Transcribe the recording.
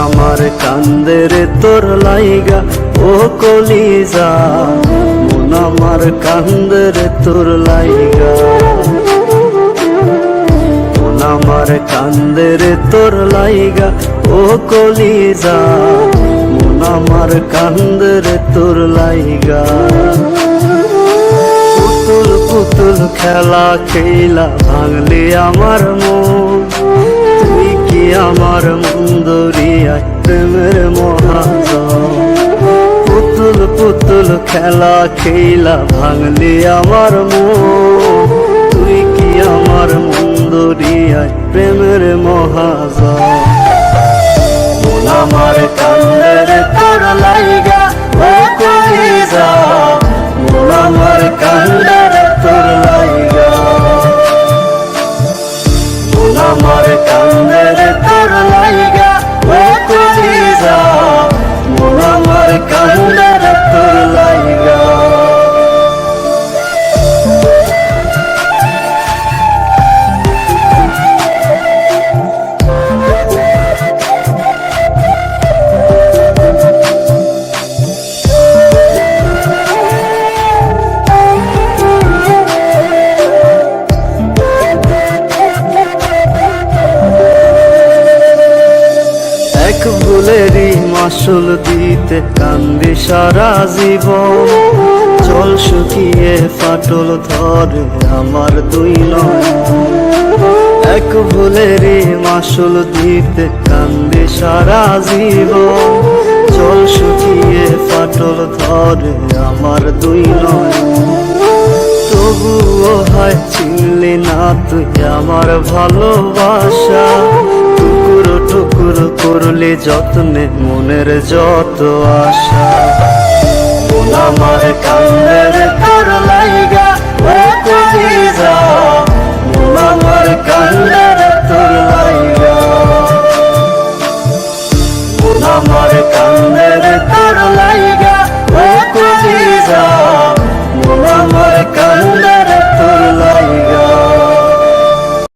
আমার কান্দের তোর লাইগা, ও কলিজা। মন আমার কান্দের তোর লাইগা। মন আমার কান্দের তোর লাইগা, ও কলিজা। মন আমার কান্দের তোর লাইগা। পুতুল পুতুল খেলা খেলা ভাঙলি আমার মন। আমার মুন্দরিয়ায় প্রেমের মহাজন। পুতুল পুতুল খেলা খেলা ভাঙলি আমার মন। তুই কি আমার মুন্দরিয়ায় প্রেমের মহাজন? আমার কান্দের তোর লাইগা মাসুল দিতে কান্দি সারা জীবন। জল শুকিয়ে ফাটল ধরে আমার দুই নয় এক ভুলেরই মাসুল দিতে কান্দি সারা জীবন। জল শুকিয়ে ফাটল ধরে আমার দুই নয় তবুও হয় চিনলি না তুই আমার ভালোবাসা। টুকরো করলে যত্নে মনের যত আশা। আমার কান্দের